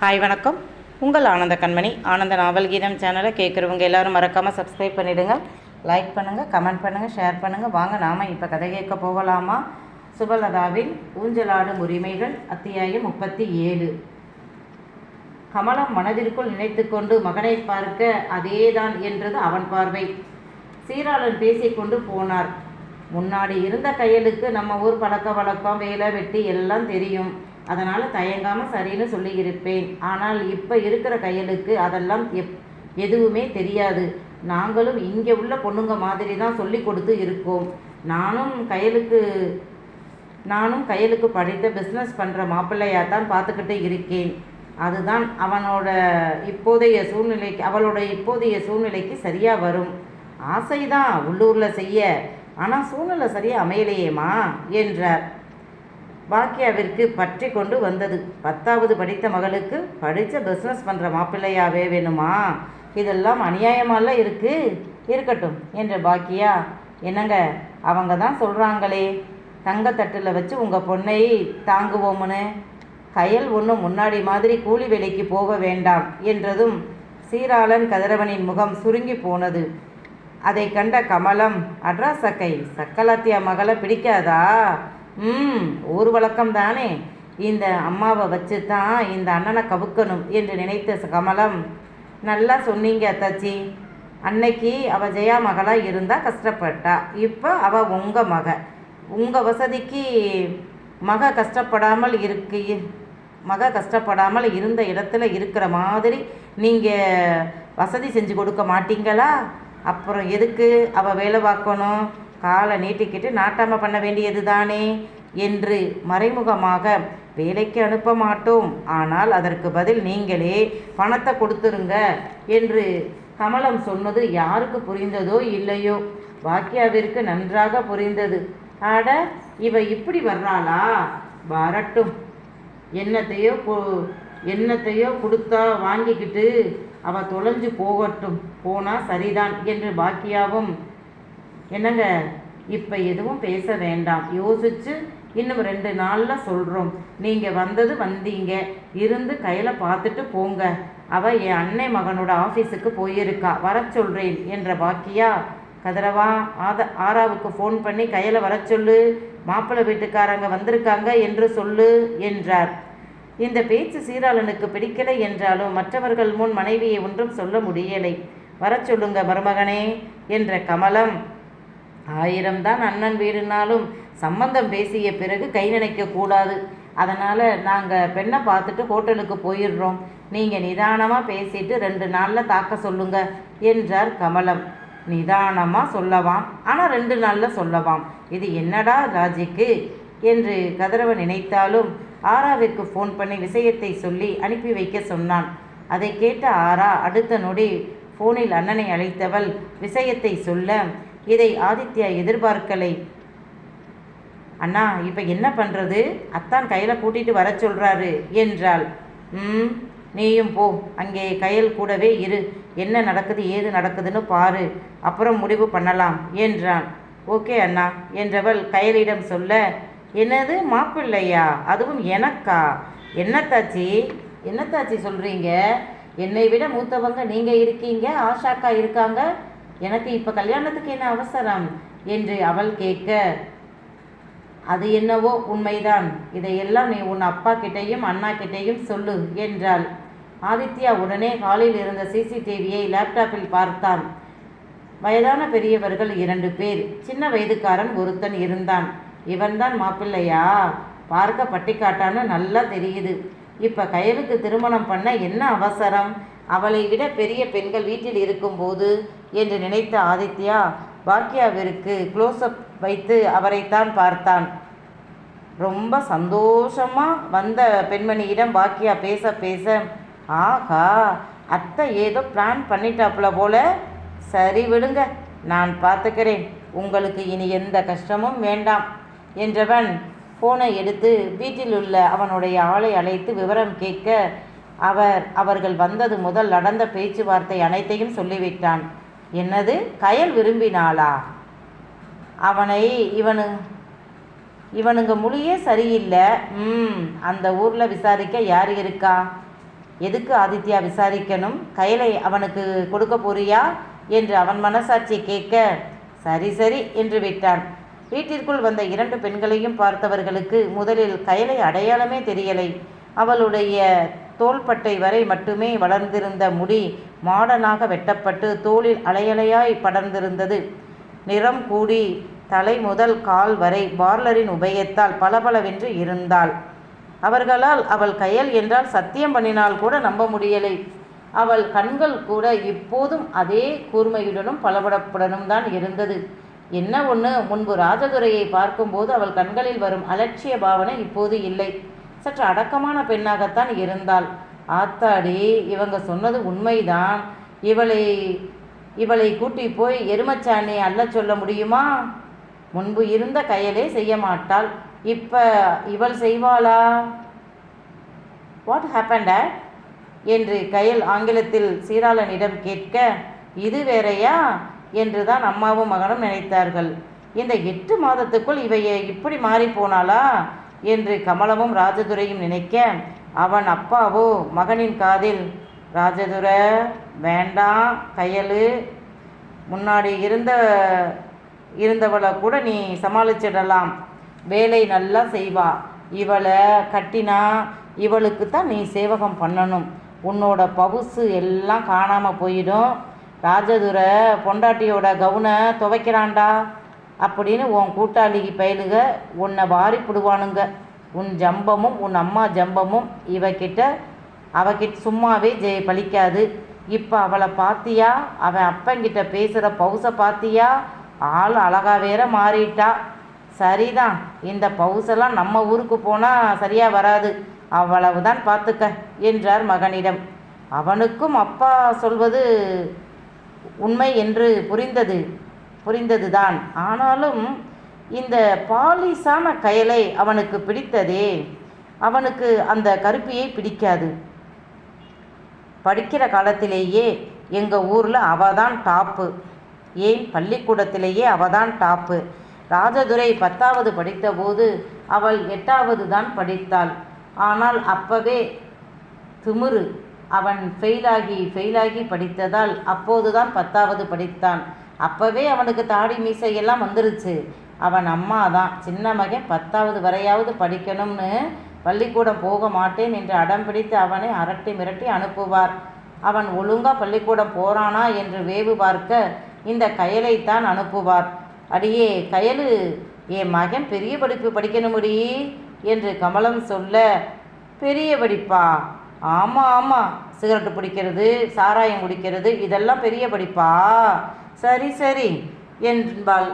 Hi வணக்கம். உங்கள் ஆனந்த கண்மணி. ஆனந்த நாவல் கீதம் சேனலை கேட்குறவங்க எல்லோரும் மறக்காமல் சப்ஸ்கிரைப் பண்ணிவிடுங்க லைக் பண்ணுங்கள் கமெண்ட் பண்ணுங்கள் ஷேர் பண்ணுங்கள் வாங்க நாம் இப்போ கதை கேட்க போகலாமா? சுபலதாவின் ஊஞ்சலாடும் உரிமைகள் அத்தியாயம் முப்பத்தி ஏழு. கமலம் மனதிற்குள் நினைத்துக்கொண்டு மகனை பார்க்க அதேதான் என்றது அவன் பார்வை. சீராளன் பேசிக்கொண்டு போனார். முன்னாடி இருந்த கையலுக்கு நம்ம ஊர் பழக்க வழக்கம் வேலை வெட்டி எல்லாம் தெரியும். அதனால் தயங்காமல் சரின்னு சொல்லியிருப்பேன். ஆனால் இப்போ இருக்கிற கையலுக்கு அதெல்லாம் எப் எதுவுமே தெரியாது. நாங்களும் இங்கே உள்ள பொண்ணுங்க மாதிரி தான் சொல்லி கொடுத்து இருக்கோம். நானும் கையலுக்கு நானும் கையலுக்கு படித்த பிஸ்னஸ் பண்ணுற மாப்பிள்ளையாக தான் பார்த்துக்கிட்டு இருக்கேன். அதுதான் அவனோட இப்போதைய சூழ்நிலைக்கு அவளோட இப்போதைய சூழ்நிலைக்கு சரியாக வரும். ஆசைதான் உள்ளூரில் செய்ய. ஆனால் சூழ்நிலை சரியாக அமையலையேம்மா? என்றார். பாக்கியாவிற்கு பற்றி கொண்டு வந்தது. பத்தாவது படித்த மகளுக்கு படித்த பிஸ்னஸ் பண்ணுற மாப்பிள்ளையாவே வேணுமா? இதெல்லாம் அநியாயமாலாம் இருக்குது இருக்கட்டும் என்ற பாக்கியா என்னங்க அவங்க தான் சொல்கிறாங்களே தங்கத்தட்டில் வச்சு உங்கள் பொண்ணை தாங்குவோம்னு. கயல் ஒன்றும் முன்னாடி மாதிரி கூலி வேலைக்கு போக வேண்டாம் என்றதும் சீராளன் கதிரவனின் முகம் சுருங்கி போனது. அதை கண்ட கமலம் அட்ரா சக்கை சக்கலாத்தியா மகளை பிடிக்காதா? ம் ஊர் வழக்கம் தானே இந்த அம்மாவை வச்சு தான் இந்த அண்ணனை கவுக்கணும் என்று நினைத்த கமலம் நல்லா சொன்னீங்க அத்தாச்சி. அன்னைக்கு அவள் ஜெயா மகளாக இருந்தால் கஷ்டப்பட்டா. இப்போ அவள் உங்கள் மக. உங்கள் வசதிக்கு மக கஷ்டப்படாமல் இருக்கு மக கஷ்டப்படாமல் இருந்த இடத்துல இருக்கிற மாதிரி நீங்கள் வசதி செஞ்சு கொடுக்க மாட்டீங்களா? அப்புறம் எதுக்கு அவள் வேலை பார்க்கணும்? காலை நீட்டிக்கிட்டு நாட்டாம பண்ண வேண்டியது தானே என்று மறைமுகமாக வேலைக்கு அனுப்ப மாட்டோம். ஆனால் அதற்கு பதில் நீங்களே பணத்தை கொடுத்துருங்க என்று கமலம் சொன்னது யாருக்கு புரிந்ததோ இல்லையோ. பாக்கியாவிற்கு நன்றாக புரிந்தது. ஆட இவ இப்படி வர்றாளா? வரட்டும். என்னத்தையோ என்னத்தையோ கொடுத்தா வாங்கிக்கிட்டு அவ தொலைஞ்சு போகட்டும். போனா சரிதான் என்று பாக்கியாவும் என்னங்க? இப்போ எதுவும் பேச வேண்டாம். யோசிச்சு இன்னும் ரெண்டு நாளில் சொல்கிறோம் நீங்கள் வந்தது வந்தீங்க. இருந்து கையில் பார்த்துட்டு போங்க. அவள் என் அன்னை மகனோட ஆஃபீஸுக்கு போயிருக்கா. வர சொல்கிறேன் என்ற பாக்கியா கதிரவா ஆத ஆராவுக்கு ஃபோன் பண்ணி கையில் வர சொல்லு. மாப்பிள்ளை வீட்டுக்காரங்க வந்திருக்காங்க என்று சொல்லு என்றார். இந்த பேச்சு சீராளனுக்கு பிடிக்கலை என்றாலும் மற்றவர்கள் முன் மனைவியை ஒன்றும் சொல்ல முடியலை. வர சொல்லுங்க மருமகனே என்ற கமலம். ஆயிரம் தான் அண்ணன் வீடுனாலும் சம்பந்தம் பேசிய பிறகு கை நினைக்க கூடாது. அதனால் நாங்கள் பெண்ணை பார்த்துட்டு ஹோட்டலுக்கு போயிடுறோம். நீங்கள் நிதானமாக பேசிட்டு ரெண்டு நாளில் தாக்க சொல்லுங்க என்றார் கமலம். நிதானமாக சொல்லவாம். ஆனால் ரெண்டு நாளில் சொல்லவாம். இது என்னடா ராஜிக்கு என்று கதிரவன் நினைத்தாலும் ஆராவிற்கு ஃபோன் பண்ணி விஷயத்தை சொல்லி அனுப்பி வைக்க சொன்னான். அதை கேட்ட ஆரா அடுத்த நொடி ஃபோனில் அண்ணனை அழைத்தவள் விஷயத்தை சொல்ல இதை ஆதித்யா எதிர்பார்க்கலை. அண்ணா இப்போ என்ன பண்ணுறது அத்தான் கையில் கூட்டிகிட்டு வர சொல்கிறாரு என்றாள். ம் நீயும் போ. அங்கே கையில் கூடவே இரு. என்ன நடக்குது ஏது நடக்குதுன்னு பாரு. அப்புறம் முடிவு பண்ணலாம் என்றான். ஓகே அண்ணா என்றவள் கையலிடம் சொல்ல என்னது மாப்பிள்ளையா அதுவும் எனக்கா? என்னத்தாச்சி? என்னத்தாச்சி சொல்கிறீங்க என்னை விட மூத்தவங்க நீங்கள் இருக்கீங்க ஆஷாக்கா இருக்காங்க? எனக்கு இப்போ கல்யாணத்துக்கு என்ன அவசரம்? என்று அவள் கேட்க அது என்னவோ உண்மைதான். இதையெல்லாம் நீ உன் அப்பா கிட்டேயும் அண்ணா கிட்டேயும் சொல்லு என்றாள். ஆதித்யா உடனே ஹாலில் இருந்த சிசிடிவியை லேப்டாப்பில் பார்த்தான். வயதான பெரியவர்கள் இரண்டு பேர். சின்ன வயதுக்காரன் ஒருத்தன் இருந்தான். இவன்தான் மாப்பிள்ளையா? பார்க்க பட்டிக்காட்டான்னு நல்லா தெரியுது. இப்போ கயலுக்கு திருமணம் பண்ண என்ன அவசரம்? அவளை விட பெரிய பெண்கள் வீட்டில் இருக்கும்போது என்று நினைத்த ஆதித்யா பாக்கியாவிற்கு க்ளோஸ்அப் வைத்து அவரைத்தான் பார்த்தான். ரொம்ப சந்தோஷமாக வந்த பெண்மணியிடம் பாக்கியா பேச பேச ஆஹா அத்தை ஏதோ பிளான் பண்ணிட்டாப்புல போல. சரி விடுங்க நான் பார்த்துக்கிறேன். உங்களுக்கு இனி எந்த கஷ்டமும் வேண்டாம் என்றவன் ஃபோனை எடுத்து வீட்டில் உள்ள அவனுடைய ஆளை அழைத்து விவரம் கேட்க அவர் அவர்கள் வந்தது முதல் நடந்த பேச்சுவார்த்தை அனைத்தையும் சொல்லிவிட்டான். என்னது? கயல் விரும்பினாளா? அவனை இவனு இவனுங்க மொழியே சரியில்லை. ம் அந்த ஊரில் விசாரிக்க யார் இருக்கா? எதுக்கு ஆதித்யா விசாரிக்கணும்? கயலை அவனுக்கு கொடுக்க போறியா? என்று அவன் மனசாட்சி கேட்க சரி சரி என்று விட்டான். வீட்டிற்குள் வந்த இரண்டு பெண்களையும் பார்த்தவர்களுக்கு முதலில் கயலை அடையாளமே தெரியலை. அவளுடைய தோள்பட்டை வரை மட்டுமே வளர்ந்திருந்த முடி மாடனாக வெட்டப்பட்டு தோளில் அலையலையாய் படர்ந்திருந்தது. நிறம் கூடி தலை முதல் கால் வரை பார்லரின் உபயத்தால் பளபளவென்று இருந்தாள். அவர்களால் அவள் கையல் என்றால் சத்தியம் பண்ணினால் கூட நம்ப முடியலை. அவள் கண்கள் கூட இப்போதும் அதே கூர்மையுடனும் பளபளப்புடனும் தான் இருந்தது. என்ன ஒன்று முன்பு ராஜதுரையை பார்க்கும்போது அவள் கண்களில் வரும் அலட்சிய பாவனை இப்போது இல்லை. சற்று அடக்கமான பெண்ணாகத்தான் இருந்தாள். ஆத்தாடி இவங்க சொன்னது உண்மைதான். இவளை இவளை கூட்டி போய் எருமச்சாணி அல்ல சொல்ல முடியுமா? முன்பு இருந்த கையலே செய்ய மாட்டாள். இப்ப இவள் செய்வாளா? வாட் ஹேப்பன் என்று கயல் ஆங்கிலத்தில் சீராளனிடம் கேட்க இது வேறையா? என்று தான் அம்மாவும் மகனும் நினைத்தார்கள். இந்த எட்டு மாதத்துக்குள் இவைய இப்படி மாறி போனாளா? என்று கமலமும் ராஜதுரையும் நினைக்க அவன் அப்பாவோ மகனின் காதில். ராஜதுரை வேண்டாம் கையலு. முன்னாடி இருந்த இருந்தவளை கூட நீ சமாளிச்சிடலாம். வேலை நல்லா செய்வா. இவளை கட்டினா இவளுக்கு தான் நீ சேவகம் பண்ணணும். உன்னோட பவுசு எல்லாம் காணாமல் போயிடும். ராஜதுரை பொண்டாட்டியோட கவுனை துவைக்கிறான்டா. அப்படின்னு உன் கூட்டாளிக்கு பயலுக உன்னை வாரி பிடுவானுங்க. உன் ஜம்பமும் உன் அம்மா ஜம்பமும் இவகிட்ட அவகிட்ட சும்மாவே ஜெய பலிக்காது இப்போ அவளை பார்த்தியா அவன் அப்பங்கிட்ட பேசுகிற பவுசை பார்த்தியா ஆள் அழகாக வேற மாறிட்டா. சரிதான் இந்த பவுசெல்லாம் நம்ம ஊருக்கு போனால் சரியாக வராது. அவ்வளவுதான் பார்த்துக்க என்றார் மகனிடம். அவனுக்கும் அப்பா சொல்வது உண்மை என்று புரிந்தது. புரிந்ததுதான். ஆனாலும் இந்த பாலிசான கயலை அவனுக்கு பிடித்ததே. அவனுக்கு அந்த கருப்பியை பிடிக்காது. படிக்கிற காலத்திலேயே எங்கள் ஊரில் அவள் தான் டாப்பு. ஏன்? பள்ளிக்கூடத்திலேயே அவள் தான் டாப்பு. ராஜதுரை பத்தாவது படித்தபோது அவள் எட்டாவது தான் படித்தாள். ஆனால் அப்பவே திமிரு. அவன் ஃபெயிலாகி ஃபெயிலாகி படித்ததால் அப்போதுதான் பத்தாவது படித்தான். அப்போவே அவனுக்கு தாடி மீசையெல்லாம் வந்துருச்சு. அவன் அம்மா தான் சின்ன மகன் பத்தாவது வரையாவது படிக்கணும்னு பள்ளிக்கூடம் போக மாட்டேன் என்று அடம் பிடித்து அவனை அரட்டி மிரட்டி அனுப்புவார். அவன் ஒழுங்கா பள்ளிக்கூடம் போறானா என்று வேவு பார்க்க இந்த கயலைத்தான் அனுப்புவார். அடியே கயலு என் மகன் பெரிய படிப்பு படிக்கணுமுடி என்று கமலம் சொல்ல பெரிய படிப்பா? ஆமாம் ஆமாம் சிகரெட்டு பிடிக்கிறது சாராயம் குடிக்கிறது இதெல்லாம் பெரிய படிப்பா? சரி சரி என்பாள்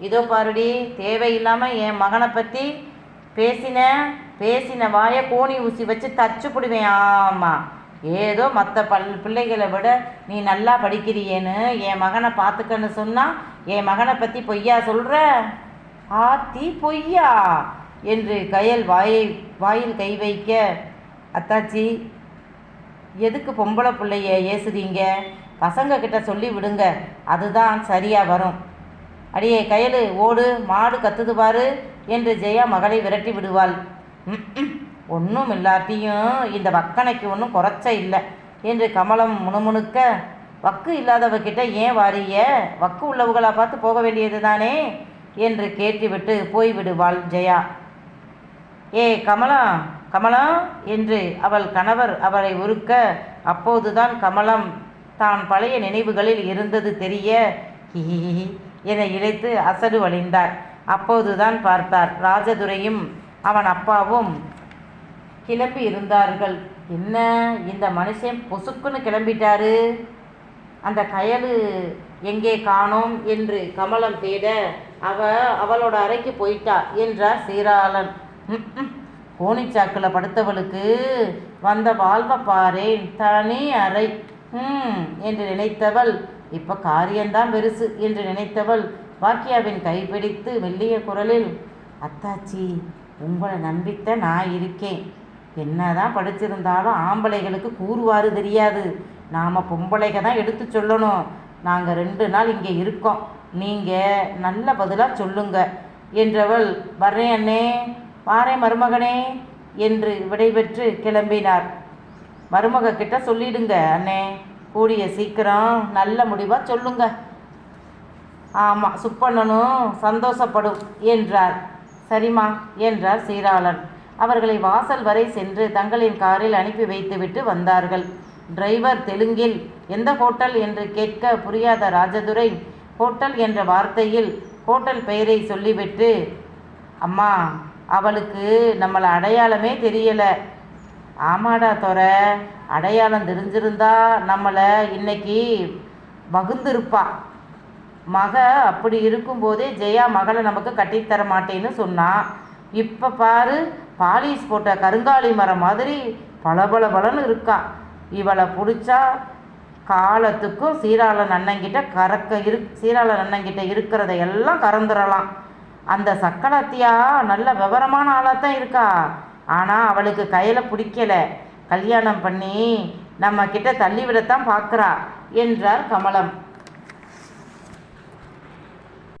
இதோ பாருடி தேவையில்லாமல் என் மகனை பற்றி பேசின பேசின வாயை கோணி ஊசி வச்சு தச்சு பிடுவேன் ஆமாம் ஏதோ மற்ற பல் பிள்ளைகளை விட நீ நல்லா படிக்கிறியேன்னு என் மகனை பார்த்துக்கன்னு சொன்னால் என் மகனை பற்றி பொய்யா சொல்கிற ஆத்தி பொய்யா? என்று கயல் வாயை வாயில் கை வைக்க அத்தாச்சி எதுக்கு பொம்பளை பிள்ளைய ஏசுறீங்க பசங்க கிட்ட சொல்லி விடுங்க அதுதான் சரியாக வரும். அடியே கயலு ஓடு மாடு கத்துது பாரு என்று ஜெயா மகளை விரட்டி விடுவாள். ஒன்றும் இல்லாட்டியும் இந்த வக்கனைக்கு ஒன்றும் குறைச்ச இல்லை என்று கமலம் முணுமுணுக்க வக்கு இல்லாதவகிட்ட ஏன் வாரிய வக்கு உள்ளவங்களா பார்த்து போக வேண்டியது தானே? என்று கேட்டுவிட்டு போய்விடுவாள் ஜெயா. ஏ கமலா கமலா என்று அவள் கணவர் அவரை உருக்க அப்போதுதான் கமலம் தான் பழைய நினைவுகளில் இருந்தது தெரிய ஹிஹிஹி என இழைத்து அசடு வழிந்தார். அப்போதுதான் பார்த்தார் ராஜதுரையும் அவன் அப்பாவும் கிளம்பி இருந்தார்கள். என்ன இந்த மனுஷன் பொசுக்குன்னு கிளம்பிட்டாரு? அந்த கயலு எங்கே காணோம்? என்று கமலம் தேட அவ அவளோட அறைக்கு போயிட்டா என்றார் சீராளன். கோணிச்சாக்கில் படுத்தவளுக்கு வந்த வாழ்வை பாரேன் தனி அறை. என்று நினைத்தவள். இப்போ காரியம்தான் பெருசு என்று நினைத்தவள். வாக்கியாவின் கைப்பிடித்து மெல்லிய குரலில் அத்தாச்சி உங்களை நம்பித்த நான் இருக்கேன். என்னதான் படிச்சிருந்தாலும் ஆம்பளைகளுக்கு கூறுவாரு தெரியாது. நாம் பொம்பளைக தான் எடுத்து சொல்லணும். நாங்கள் ரெண்டு நாள் இங்கே இருக்கோம். நீங்கள் நல்ல பதிலாக சொல்லுங்க என்றவள். வர்றேன் அண்ணே. வாரேன் மருமகனே என்று விடைபெற்று கிளம்பினார். மருமக கிட்ட சொல்லிடுங்க அண்ணே. கூடிய சீக்கிரம் நல்ல முடிவாக சொல்லுங்க. ஆமாம் சுப்பண்ணனும் சந்தோஷப்படும் என்றார். சரிம்மா என்றார் சீராளன். அவர்களை வாசல் வரை சென்று தங்களின் காரில் அனுப்பி வைத்துவிட்டு வந்தார்கள். டிரைவர் தெலுங்கில் எந்த ஹோட்டல்? என்று கேட்க புரியாத ராஜதுரை ஹோட்டல் என்ற வார்த்தையில் ஹோட்டல் பெயரை சொல்லிவிட்டு அம்மா அவளுக்கு நம்மளை அடையாளமே தெரியலை. ஆமாடா துறை. அடையாளம் தெரிஞ்சிருந்தா நம்மளை இன்னைக்கு வகுந்திருப்பா. மக அப்படி இருக்கும்போதே ஜெயா மகளை நமக்கு கட்டித்தர மாட்டேன்னு சொன்னான் இப்போ பாரு பாலிஸ் போட்ட கருங்காலி மரம் மாதிரி பளபள பளன்னு இருக்கா. இவளை பிடிச்சா காலத்துக்கும் சீராளன் அண்ணங்கிட்ட கறக்க இரு சீராளன் அண்ணங்கிட்ட இருக்கிறத எல்லாம் கறந்துடலாம் அந்த சக்கலாத்தியா நல்ல விவரமான ஆளாக தான் இருக்கா. ஆனால் அவளுக்கு கையில் பிடிக்கல. கல்யாணம் பண்ணி நம்ம கிட்ட தள்ளிவிடத்தான் பார்க்குறா என்றார் கமலம்.